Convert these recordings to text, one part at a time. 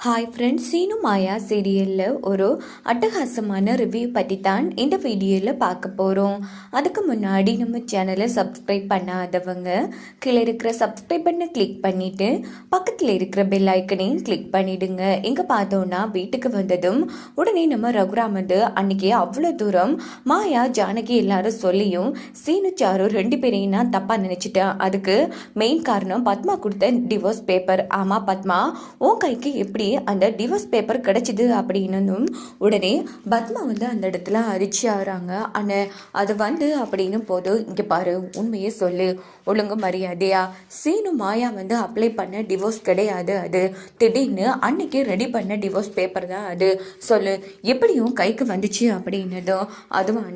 Hi friends Seenu மாயா சீரியலில் ஒரு அட்டகாசமான ரிவ்யூ பற்றி தான் இந்த வீடியோவில் பார்க்க போகிறோம் அதுக்கு முன்னாடி நம்ம சேனலை சப்ஸ்கிரைப் பண்ணாதவங்க கீழே இருக்கிற சப்ஸ்கிரைப் பண்ண கிளிக் பண்ணிவிட்டு பக்கத்தில் இருக்கிற பெல் ஐக்கனையும் கிளிக் பண்ணிவிடுங்க இங்கே பார்த்தோன்னா வீட்டுக்கு வந்ததும் உடனே நம்ம ரகுராம் வந்து அன்றைக்கி அவ்வளோ தூரம் மாயா ஜானகி எல்லாரும் சொல்லியும் சீனு சாரு ரெண்டு பேரையும் நான் தப்பாக நினச்சிட்டேன். அதுக்கு மெயின் காரணம் பத்மா கொடுத்த டிவோர்ஸ் பேப்பர் ஆமாம் பத்மா உன் கைக்கு எப்படி அந்த டிவோர்ஸ் பேப்பர் கிடைச்சிது அப்படின்னும் உடனே பத்மா வந்து அந்த இடத்துல அரிச்சி ஆகிறாங்க ஆனால் அது வந்து அப்படின்னு போது இங்கே பாரு உண்மையை சொல்லு. ஒழுங்கு மரியாதையா? சீனு மாயா வந்து அப்ளை பண்ண டிவோர்ஸ் கிடையாது அது. திடீர்னு அன்னைக்கு ரெடி பண்ண டிவோர்ஸ் பேப்பர் தான் அது. சொல்லு எப்படியும் கைக்கு வந்துச்சு அப்படின்னதும் அதுவும்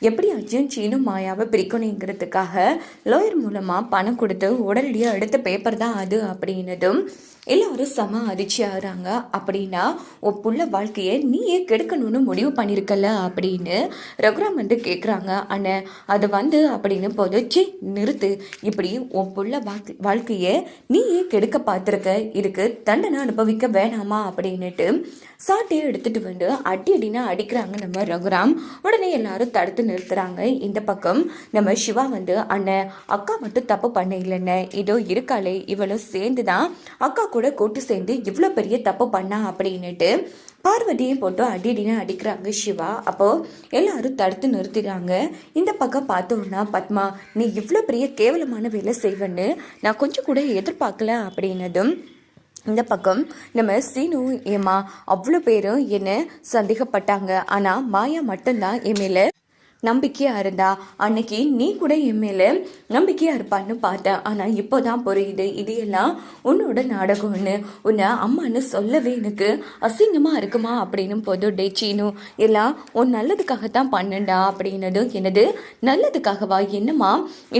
எப்படியாச்சும் சீனு மாயாவை பிரிக்கணுங்கிறதுக்காக லோயர் மூலமாக பணம் கொடுத்து உடனடியாக எடுத்த பேப்பர் தான் அது அப்படின்னதும் எல்லாரும் செம அதிர்ச்சி ஆகிறாங்க அப்படின்னா உன் புள்ள வாழ்க்கையை நீயே கெடுக்கணும்னு முடிவு பண்ணியிருக்கல அப்படின்னு ரகுராம் வந்து கேட்குறாங்க அண்ணன் அது வந்து அப்படின்னு போது சி நிறுத்து. இப்படி உன் புள்ள வாழ்க்கை வாழ்க்கையை நீயே கெடுக்க பார்த்துருக்க இதுக்கு தண்டனை அனுபவிக்க வேணாமா அப்படின்னுட்டு சாட்டையை எடுத்துட்டு வந்து அடி அடினா அடிக்கிறாங்க நம்ம ரகுராம். உடனே எல்லாரும் தடுத்து நிறுத்துறாங்க. இந்த பக்கம் நம்ம சிவா வந்து அண்ணன் அக்கா மட்டும் தப்பு பண்ண இல்லைன்னு இதோ இருக்காளே இவளும் சேர்ந்து தான் அக்கா கூட கூட்டு சேர்ந்து இவ்வளோ பெரிய தப்பு பண்ணா அப்படின்னுட்டு பார்வதியை போட்டு அடி அடின்னு அடிக்கிறாங்க சிவா. அப்போது எல்லாரும் தடுத்து நிறுத்திடுறாங்க இந்த பக்கம் பார்த்தோன்னா பத்மா நீ இவ்வளோ பெரிய கேவலமான வேலை செய்வேன்னு நான் கொஞ்சம் கூட எதிர்பார்க்கல அப்படின்னதும் இந்த பக்கம் நம்ம சீனு ஏமா அவ்வளோ பேரும் என்ன சந்தேகப்பட்டாங்க. ஆனால் மாயா மட்டும்தான் என் மேலே நம்பிக்கையாக இருந்தா அன்னைக்கு நீ கூட என் மேலே நம்பிக்கையாக இருப்பான்னு பார்த்தேன். ஆனால் இப்போ தான் புரியுது இது எல்லாம் உன்னோட நாடகம்னு. உன்னை அம்மான்னு சொல்லவே எனக்கு அசிங்கமாக இருக்குமா அப்படின்னு போது டே சீனு எல்லாம் உன் நல்லதுக்காகத்தான் பண்ணண்டா அப்படின்னதும் என்னது? நல்லதுக்காகவா? என்னம்மா?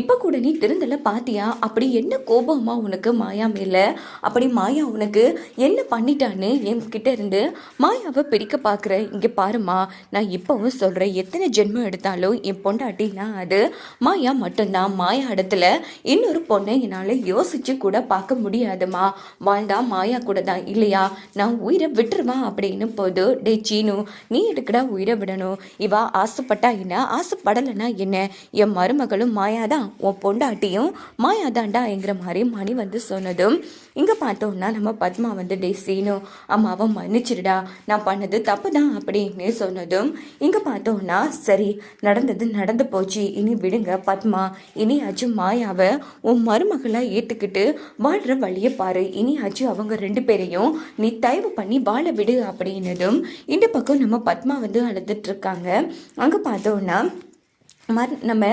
இப்போ கூட நீ திருந்தலை பாத்தியா? அப்படி என்ன கோபமா உனக்கு மாயா மேலே? அப்படி மாயா உனக்கு என்ன பண்ணிட்டான்னு என்கிட்ட இருந்து மாயாவை பிரிக்க பார்க்குற இங்கே பாருமா நான் இப்போவும் சொல்கிறேன் எத்தனை ஜென்மம் இருந்தாலும் என் பொண்டாட்டினா அது. மாயா மட்டும்தான். மாயா இடத்துல இன்னொரு பொண்ணை என்னால் யோசிச்சு கூட பார்க்க முடியாதுமா. வாழ்ந்தா மாயா கூட தான். இல்லையா? நான் உயிரை விட்டுருவான் அப்படின்னு போது டே சீனு நீ எடுக்கடா உயிரை விடணும்? இவா ஆசைப்பட்டா என்ன? ஆசைப்படலைன்னா என்ன? என் மருமகளும் மாயா தான். உன் பொண்டாட்டியும் மாயா என்கிற மாதிரி மணி வந்து சொன்னதும் இங்கே பார்த்தோம்னா நம்ம பத்மா வந்து டே சீனு அம்மாவை மன்னிச்சிடுடா. நான் பண்ணது தப்பு தான் அப்படின்னு சொன்னதும் இங்கே பார்த்தோம்னா சரி நடந்தது நடந்து போச்சு. இனி விடுங்க பத்மா. இனியாச்சும் மாயாவை உன் மருமகளாக ஏற்றுக்கிட்டு வாழ்கிற வழியை பாரு. இனியாச்சும் அவங்க ரெண்டு பேரையும் நீ தயவு பண்ணி வாழ விடு அப்படின்னதும் இந்த பக்கம் நம்ம பத்மா வந்து அழுதுட்டு இருக்காங்க. அங்கே பார்த்தோன்னா மறு நம்ம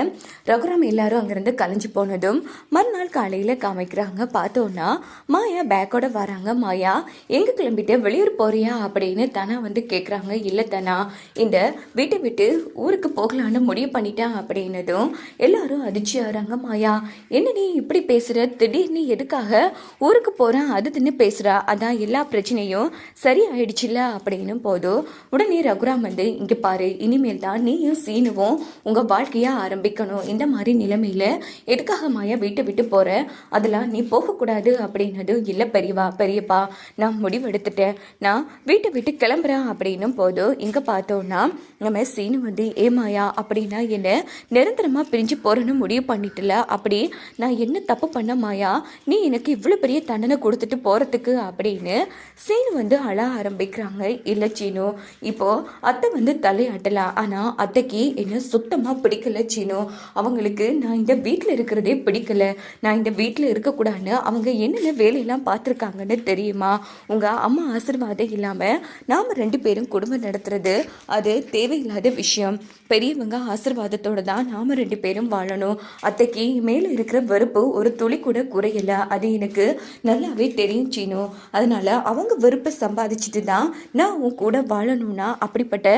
ரகுராம் எல்லாரும் அங்கேருந்து கலைஞ்சு போனதும் மறுநாள் காலையில் காமிக்கிறாங்க. பார்த்தோன்னா மாயா பேக்கோட வராங்க. மாயா எங்கே கிளம்பிட்டு? வெளியூர் போறியா? அப்படின்னு தனா வந்து கேட்குறாங்க இல்லை தனா இந்த வீட்டை விட்டு ஊருக்கு போகலான்னு முடிவு பண்ணிட்டேன் அப்படின்னதும் எல்லாரும் அதிர்ச்சி ஆகிறாங்க மாயா என்ன நீ இப்படி பேசுகிற திடீர்னு எதுக்காக ஊருக்கு போகிறேன் அது தின்னு பேசுகிறா அதான் எல்லா பிரச்சனையும் சரி ஆயிடுச்சுல அப்படின்னு போதும் உடனே ரகுராம் வந்து இங்கே பாரு இனிமேல் தான் நீயும் சீனுவும் உங்கள் வாழ்க்கை வாழ்க்கையை ஆரம்பிக்கணும்? இந்த மாதிரி நிலைமையில் எதுக்காக மாயா வீட்டை விட்டு போகிற அதெல்லாம் நீ போகக்கூடாது அப்படின்னது இல்லை பெரியவா பெரியப்பா நான் முடிவெடுத்துட்டேன் நான் வீட்டை விட்டு கிளம்புறேன். அப்படின்னும் போதும் இங்கே பார்த்தோன்னா நம்ம சீனு வந்து ஏ மாயா அப்படின்னா என்ன? நிரந்தரமாக பிரிஞ்சு போகிறேன்னு முடிவு பண்ணிட்டல? அப்படி நான் என்ன தப்பு பண்ண மாயா? நீ எனக்கு இவ்வளோ பெரிய தண்டனை கொடுத்துட்டு போகிறதுக்கு அப்படின்னு சீனு வந்து அழ ஆரம்பிக்கிறாங்க. இல்லை சீனு இப்போ அத்தை வந்து தலையாட்டலாம் ஆனால் அத்தைக்கு என்ன சுத்தமாக பிடிக்கல சீனு அவங்களுக்கு நான் இந்த வீட்டில் இருக்கிறதே பிடிக்கல. நான் இந்த வீட்டில் இருக்கக்கூடாதுன்னு அவங்க என்னென்ன வேலையெல்லாம் பார்த்துருக்காங்கன்னு தெரியுமா? உங்கள் அம்மா ஆசீர்வாதம் இல்லாமல் நாம் ரெண்டு பேரும் குடும்பம் நடத்துறது அது தேவையில்லாத விஷயம். பெரியவங்க ஆசீர்வாதத்தோட தான் நாம் ரெண்டு பேரும் வாழணும். அத்தைக்கு மேலே இருக்கிற வெறுப்பு ஒரு துளி கூட குறையல. அது எனக்கு நல்லாவே தெரியும் சீனு அதனால் அவங்க வெறுப்பை சம்பாதிச்சுட்டு தான் நான் உன் கூட வாழணும்னா அப்படிப்பட்ட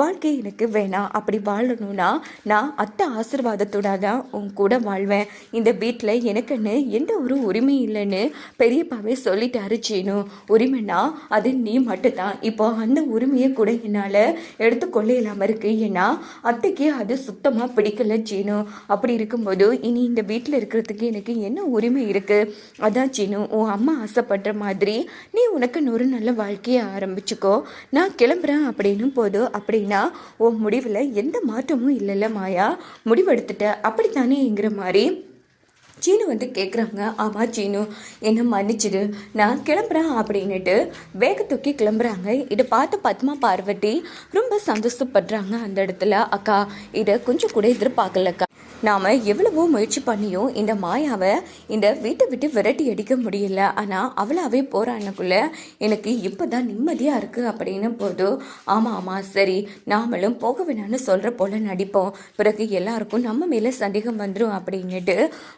வாழ்க்கை எனக்கு வேணாம். அப்படி வாழணும்னா நான் நான் அத்தை ஆசீர்வாதத்தோட தான் உன் கூட வாழ்வேன். இந்த வீட்டில் எனக்குன்னு எந்த ஒரு உரிமை இல்லைன்னு பெரியப்பாவே சொல்லிட்டாரு சீனு. உரிமைனா அது நீ மட்டும்தான். இப்போ அந்த உரிமையை கூட என்னால் எடுத்துக்கொள்ள இல்லாமல் இருக்கு. ஏன்னா அத்தைக்கு அது சுத்தமாக பிடிக்கல சீனு. அப்படி இருக்கும்போது இனி இந்த வீட்டில் இருக்கிறதுக்கு எனக்கு என்ன உரிமை இருக்குது அதான் சீனு உன் அம்மா ஆசைப்படுற மாதிரி நீ உனக்கு ஒரு நல்ல வாழ்க்கையை ஆரம்பிச்சுக்கோ. நான் கிளம்புறேன் அப்படின்னு போதும் அப்படின்னா உன் முடிவில் எந்த மாற்றமும் இல்லைல்ல மாயா முடிவெடுத்துட்ட. அப்படித்தானேங்கிற மாதிரி சீனு வந்து கேட்குறாங்க ஆமாம் சீனு என்ன மன்னிச்சிடு. நான் கிளம்புறேன் அப்படின்னுட்டு வேக தூக்கி கிளம்புறாங்க. இதை பார்த்து பத்மா பார்வதி ரொம்ப சந்தோஷப்படுறாங்க அந்த இடத்துல. அக்கா இதை கொஞ்சம் கூட எதிர்பார்க்கலக்கா. நாம் எவ்வளவோ முயற்சி பண்ணியும் இந்த மாயாவை இந்த வீட்டை விட்டு விரட்டி அடிக்க முடியல. ஆனால் அவளாவே போகிறானுக்குள்ள எனக்கு இப்போ தான் நிம்மதியாக இருக்குது அப்படின்னு போது ஆமாம் ஆமாம் சரி நாமளும் போக வேணாம்னு சொல்கிற போல் நடிப்போம். பிறகு எல்லாருக்கும் நம்ம மேலே சந்தேகம் வந்துடும் அப்படின்னுட்டு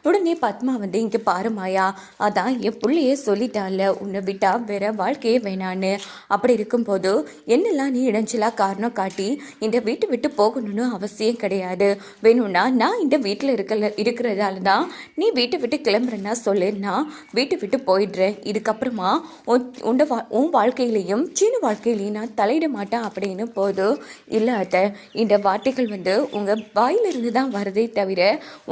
உடனே பத்மா வந்து இங்கே பாரு மாயா அதான் என் பிள்ளையே சொல்லிட்டால உன்னை விட்டால் வேற வாழ்க்கையே வேணான்னு. அப்படி இருக்கும்போது என்னெல்லாம் நீ இடைஞ்சலா காரணம் காட்டி இந்த வீட்டை விட்டு போகணும்னு அவசியம் கிடையாது. வேணும்னா நான் இந்த வீட்டில் இருக்கல இருக்கிறதால தான் நீ வீட்டை விட்டு கிளம்புறேன்னா சொல்லுன்னா வீட்டை விட்டு போயிடுறேன். இதுக்கப்புறமா உன் உண்ட வா உன் வாழ்க்கையிலையும் சின்ன வாழ்க்கையிலையும் நான் தலையிட மாட்டேன் அப்படின்னு போதும் இல்லை அத்தை இந்த வார்த்தைகள் வந்து உங்கள் வாயிலிருந்து தான் வருதே தவிர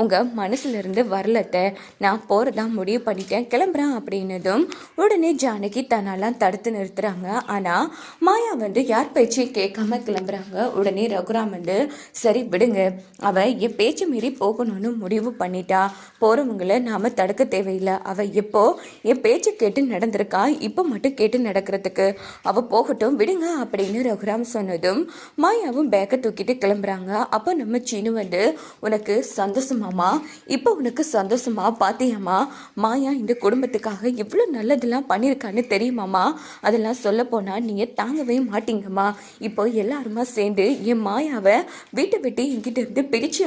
உங்கள் மனசுலேருந்து வரலத்தை நான் போகிறதா முடிவு பண்ணிட்டேன். கிளம்புறேன் அப்படின்னதும் உடனே ஜானகி தன்னெல்லாம் தடுத்து நிறுத்துகிறாங்க ஆனால் மாயா வந்து யார் பேச்சையும் கேட்காம கிளம்புறாங்க. உடனே ரகுராம் வந்து சரி விடுங்க. அவள் என் பேச்சு மீறி போகணும்னு முடிவு பண்ணிட்டா. போகிறவங்கள நாம் தடுக்க தேவையில்லை. அவள் எப்போ என் பேச்சு கேட்டு நடந்திருக்கா? இப்போ மட்டும் கேட்டு நடக்கிறதுக்கு. அவள் போகட்டும் விடுங்க அப்படின்னு ரகுராம் சொன்னதும் மாயாவும் பேக்கை தூக்கிட்டு கிளம்புறாங்க. அப்போ நம்ம சீனு வந்து உனக்கு சந்தோஷமாமா இப்போ உனக்கு சந்தோஷமா பாத்தியாமா மாயா இந்த குடும்பத்துக்காக எவ்வளோ நல்லதெல்லாம் பண்ணியிருக்கான்னு தெரியுமாம்மா? அதெல்லாம் சொல்ல போனால் நீங்கள் தாங்கவே மாட்டீங்கம்மா. இப்போ எல்லாருமா சேர்ந்து என் மாயாவை வீட்டை விட்டு என்கிட்ட இருந்து பிரித்து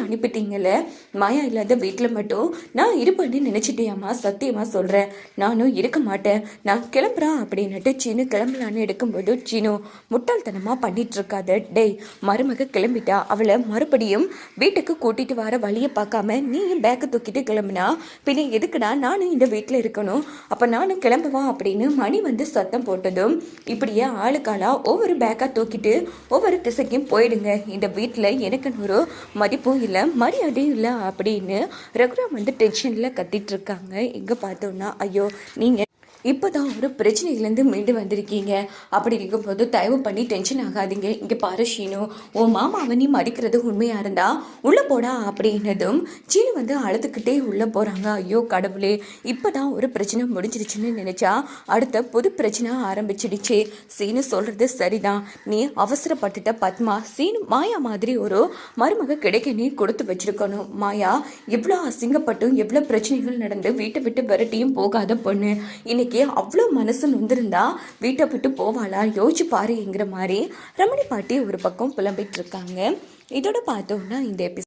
அனுப்பிட்டீங்கல்ல மாயா இல்லாத வீட்டில் மட்டும் நான் இருப்பேன்னு நினச்சிட்டியாம்மா? சத்தியமாக சொல்கிறேன் நானும் இருக்க மாட்டேன். நான் கிளம்புறேன் அப்படின்னுட்டு சீனு கிளம்பலான்னு எடுக்கும்போது சீனு முட்டாள்தனமாக பண்ணிட்டு இருக்காத. டேய் மருமக கிளம்பிட்டா. அவளை மறுபடியும் வீட்டுக்கு கூட்டிட்டு வர வழியை பார்க்காம நீயும் பேக்கை தூக்கிட்டு கிளம்புனா? பின்ன எதுக்குடா நானும் இந்த வீட்டில் இருக்கணும்? அப்போ நானும் கிளம்புவா அப்படின்னு மணி வந்து சத்தம் போட்டதும் இப்படியே ஆளுக்காளா ஒவ்வொரு பேக்காக தூக்கிட்டு ஒவ்வொரு திசைக்கும் போயிடுங்க. இந்த வீட்டில் எனக்குன்னு ஒரு மதிப்பும் இல்லை மரியாதை இல்லை அப்படின்னு ரகுராம் வந்து டென்ஷனில் கத்திட்டு இருக்காங்க. எங்கே பார்த்தோன்னா ஐயோ நீங்கள் இப்போ தான் ஒரு பிரச்சனையிலேருந்து மீண்டு வந்திருக்கீங்க. அப்படி இருக்கும்போது தயவு பண்ணி டென்ஷன் ஆகாதீங்க. இங்கே பாரு ஷீனு உன் மாமாவை நீ மடிக்கிறது உண்மையாக இருந்தா உள்ளே போடா அப்படின்னதும் சீனு வந்து அழுதுகிட்டே உள்ளே போகிறாங்க ஐயோ கடவுளே இப்போ தான் ஒரு பிரச்சனை முடிஞ்சிருச்சுன்னு நினச்சா அடுத்த புது பிரச்சனை ஆரம்பிச்சிடுச்சே. சீனு சொல்கிறது சரிதான். நீ அவசரப்பட்டுட்ட பத்மா சீனு மாயா மாதிரி ஒரு மருமக கிடைக்க நீ கொடுத்து வச்சிருக்கணும். மாயா எவ்வளோ அசிங்கப்பட்டும் எவ்வளோ பிரச்சனைகள் நடந்து வீட்டை விட்டு விரட்டியும் போகாத பொண்ணு. இன்னைக்கு அவ்வளோ மனசு நொந்திருந்தா வீட்டை விட்டு போவாளா? யோசிச்சு பாருங்கிற மாதிரி ரமணி பாட்டி ஒரு பக்கம் புலம்பிட்டு இருக்காங்க. இதோட பார்த்தோம்னா இந்த எபிசோட்